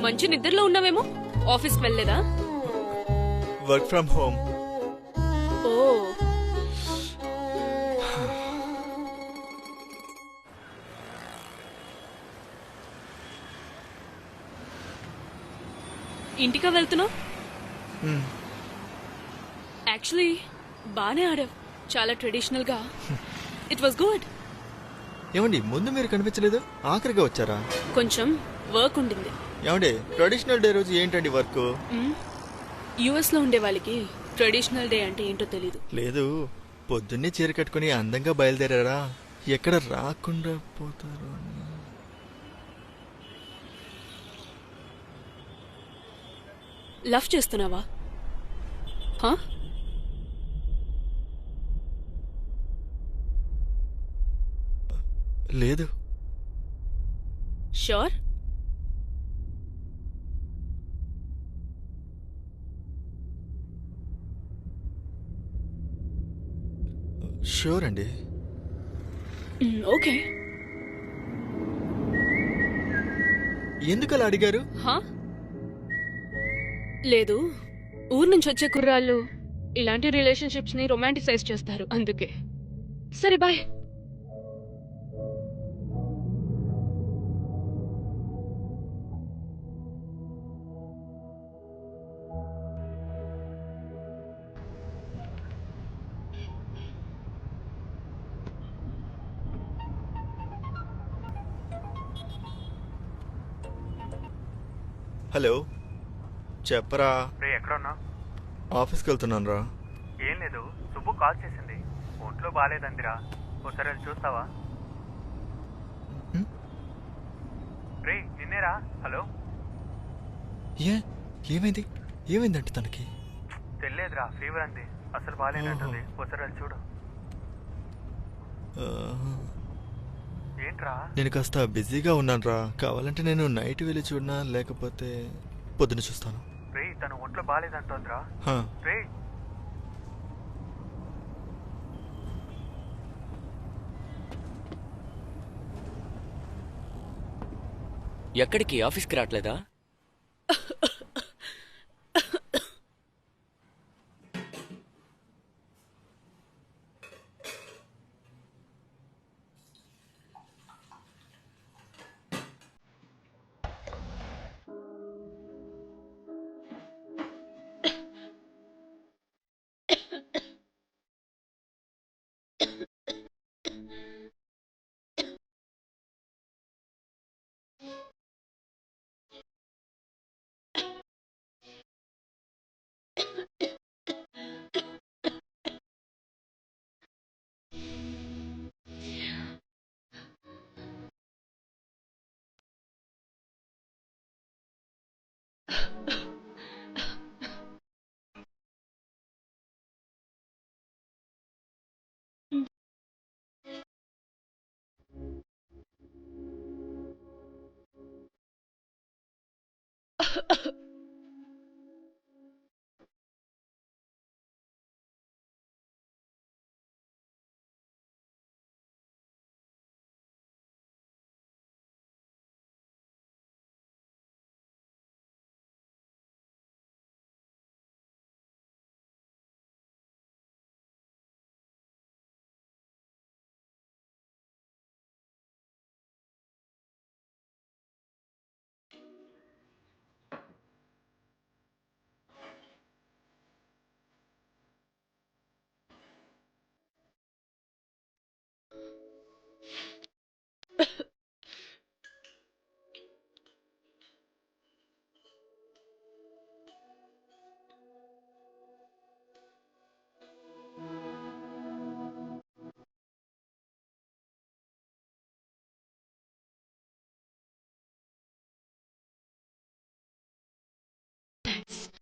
మంచి నిద్రలో ఉన్నావేమో? ఆఫీస్కి వెళ్ళలేదా? Work from home. ఓ. ఇంటికా వెళ్తున్నావు? యాక్చువల్లీ బానే ఆడావు. చాలా ట్రెడిషనల్గా ఇట్ వాస్ గుడ్ ఏమండి ముందు మీరు కనిపించలేదు ఆఖరిగా వచ్చారా? కొంచెం వర్క్ ఉండింది. ఏమండి ట్రెడిషనల్ డే రోజు ఏంటండి వర్క్? యుఎస్లో ఉండే వాళ్ళకి ట్రెడిషనల్ డే అంటే ఏంటో తెలీదు. లేదు పొద్దున్నే చీర కట్టుకుని అందంగా బయలుదేరారా? ఎక్కడ రాకుండా పోతారు. లవ్ చేస్తున్నావా? లేదు. షూర్? షూర్ అండి ఓకే ఎందుకు అలా అడిగారు? హా? లేదు. ఊరు నుంచి వచ్చే కుర్రాళ్ళు ఇలాంటి రిలేషన్షిప్స్ని రొమాంటిసైజ్ చేస్తారు అందుకే. సరే బాయ్ హలో చెప్పరా? రే ఎక్కడున్నా? ఆఫీస్కి వెళ్తున్నాను రా ఏం లేదు సుబ్బు కాల్ చేసింది. ఒంట్లో బాగాలేదందిరా ఒకసారి వెళ్ళి చూస్తావా? రే నిన్నేరా? హలో? ఏ ఏమైంది? ఏమైందంటే తనకి? తెలియదురా ఫీవర్ అంది. అసలు బాగాలేనట్టుంది ఒకసారి వెళ్ళి చూడు. నేను కాస్త బిజీగా ఉన్నాను రా కావాలంటే నేను నైట్ వెళ్ళి చూడనా లేకపోతే పొద్దున చూస్తాను. రే తను ఒంట్లో బాగాలేదంటోందిరా హా, రే ఎక్కడికి? ఆఫీస్కి రావట్లేదా? Ha eyes.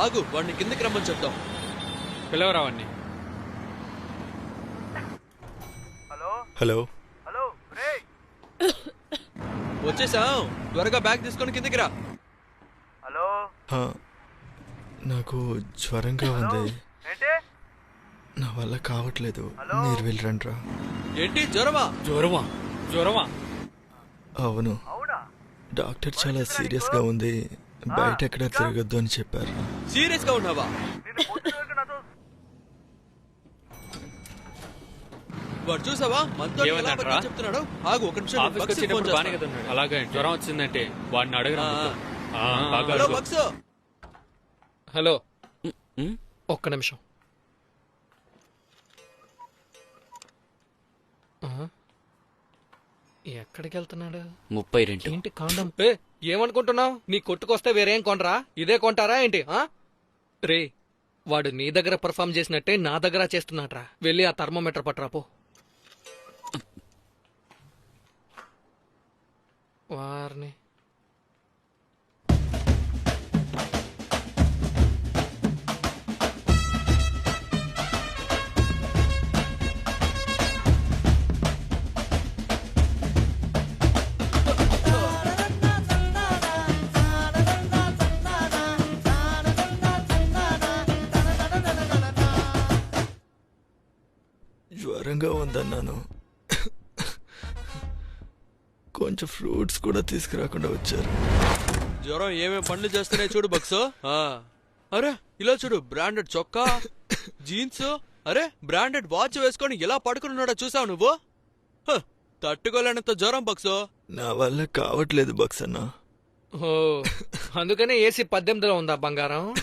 ఆగు వాడిని కిందకి రమ్మని చెప్తాం. పిలవరావన్నీ హలో? హలో. హలో రే వచ్చేసాం. త్వరగా బ్యాగ్ తీసుకొని కిందకి రా. హలో? నాకు జ్వరంగా ఉంది. ఏంటి? నా వల్ల కావట్లేదు. మీరు వెళ్ళరండ్రా. ఏంటి జ్వరమా? జ్వరమా? జ్వరమా? అవును. అవునా? డాక్టర్ చాలా సీరియస్గా ఉంది. బయట ఎక్కడ తిరగద్దు అని చెప్పారు. సీరియస్గా ఉన్నావా? వాడు చూసావా? మనతో ఎలా ఏమన్నాడురా? అబద్ధాలు చెప్తున్నాడు? ఆగు ఒక నిమిషం నేను ఆఫీస్కి బక్స్కి ఫోన్ వచ్చినప్పుడు బానే చేస్తాను. కదా ఉన్నాడు అలాగే జ్వరం వచ్చిందంటే వాడిని అడగరా ఆ, ఆ, బాగా హలో అడుగు. బక్స్. హలో. ఉమ్, ఒక్క నిమిషం. ఆ? ఎక్కడికి వెళ్తున్నాడు ముప్పై రెండు. ఏంటి కాండం? ఏ ఏమనుకుంటున్నావు? నీ కొట్టుకొస్తే వేరేం కొనరా? ఇదే కొంటారా ఏంటి ఆ? రే వాడు నీ దగ్గర పర్ఫామ్ చేసినట్టే నా దగ్గర చేస్తున్నాడ్రా. వెళ్ళి ఆ థర్మోమీటర్ పట్టరా పో. వారిని. జ్వరంగా ఉందన్నాను. కొంచెం ఫ్రూట్స్ కూడా తీసుకురాకుండా వచ్చారు. జ్వరం ఏమేం పనులు చేస్తున్నాయి చూడు బక్స్. ఆ. అరే ఇలా చూడు బ్రాండెడ్ చొక్కా జీన్స్ అరే బ్రాండెడ్ వాచ్ వేసుకొని ఎలా పడుకున్నాడో చూసావు నువ్వు? తట్టుకోలేనంత జ్వరం బక్స్. నా వల్ల కావట్లేదు బక్స్ అన్న ఓ అందుకనే ఏసీ పద్దెనిమిదిలో ఉందా బంగారం?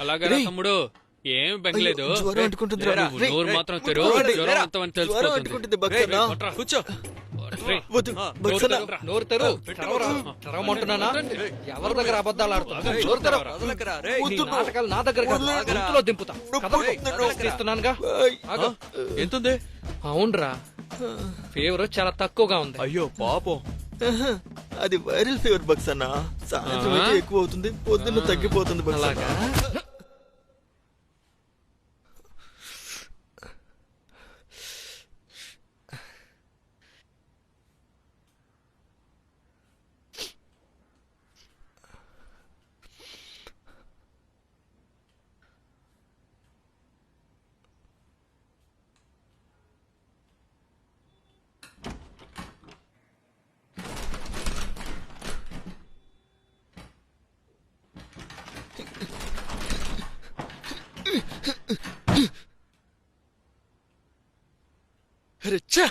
అలాగే. తమ్ముడు. ఏం బెంగలేదు. అయ్యో, జ్వరం అంటుకుంటుందిరా. నువ్వు రేయ్, నోరు రేయ్, మాత్రం తెరు జ్వరం రేయ్, జ్వరం అంటుకుంటుంది. కూర్చో. రేయ్, వద్దు నోరు తెరు? తెరవమంటున్నానా ఎవరి దగ్గర అబద్ధాలు ఆడుతున్నా నోరు తెరవ. వదలకరా, రేయ్. నీ నాటకాలు నా దగ్గర కాదు, నా గొంతులో దింపుతా. కదలరా. నొప్పి ఇస్తున్నానుగా ఏయ్, ఆగు. ఎంతుంది? అవునరా. ఫీవర్ చాలా తక్కువగా ఉంది. అయ్యో పాపం. ఆహా, అది వైరల్ ఫీవర్ బక్స్ అన్న. సాయంత్రం అయితే ఎక్కువ అవుతుంది పొద్దున్న తగ్గిపోతుంది బక్స్ అలాగా? చ్చ!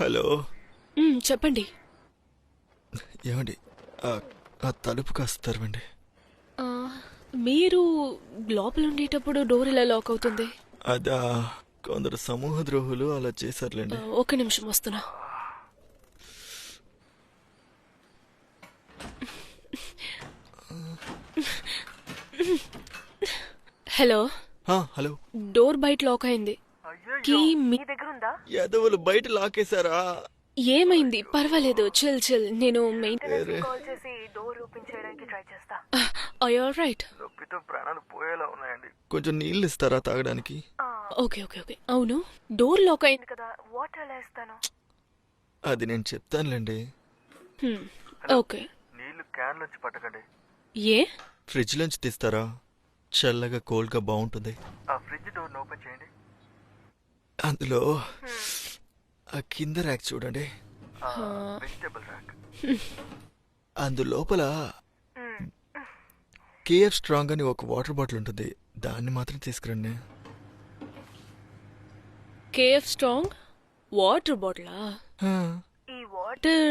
హలో. మ్, చెప్పండి. ఏమండి? ఆ- ఆ తలుపు కాస్త తెరవండి. ఆ, మీరు లోపల ఉండేటప్పుడు డోర్ ఇలా లాక్ అవుతుంది? అదా కొందరు సమూహ ద్రోహులు అలా ఆ, చేశారులేండి ఒక నిమిషం వస్తున్నా. హలో. హలో. డోర్ బయట లాక్ అయింది. కీ మీ యాదవులు బయట లాకేశారా? ఏమైంది? పర్వాలేదు. Chill chill. నేను మెయిన్ వేరే ఆల్ రైట్? నొప్పితో ప్రాణాలు పోయేలా ఉన్నాయండి. కొంచెం నీళ్ళు ఇస్తారా తాగడానికి? Okay okay okay. అవును. డోర్ లాక్ అయింది కదా అది నేను చెప్తానులేండి. హ్మ్, ఓకే. నీళ్ళు క్యాన్ నుంచి పట్టకండి. ఏ? ఫ్రిడ్జ్ నుంచి తీస్తారా? చల్లగా కోల్డ్గా బాగుంటుంది. ఆ ఫ్రిడ్జ్ డోర్ ఓపెన్ చేయండి. అందులో ఆ కింద ర్యాక్ చూడండి. Vegetable rack. అందులోపల కేఎఫ్ స్ట్రాంగ్ అని ఒక వాటర్ బాటిల్ ఉంటుంది. దాన్ని మాత్రం తీసుకురండి. KF strong? వాటర్ బాటిలా? ఈ వాటర్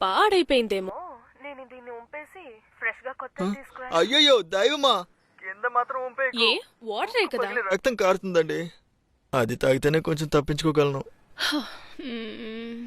పాడైపోయిందేమో. నేను దీన్ని ఉంపేసి ఫ్రెష్గా కొత్త? తీసుకురా అయ్యయ్యో దైవమా! కింద మాత్రం ఉంపే ఏ? వాటరే కదా? రక్తం కారుతుందండి. అది తాగితేనే కొంచెం తప్పించుకోగలను. మ్మ్.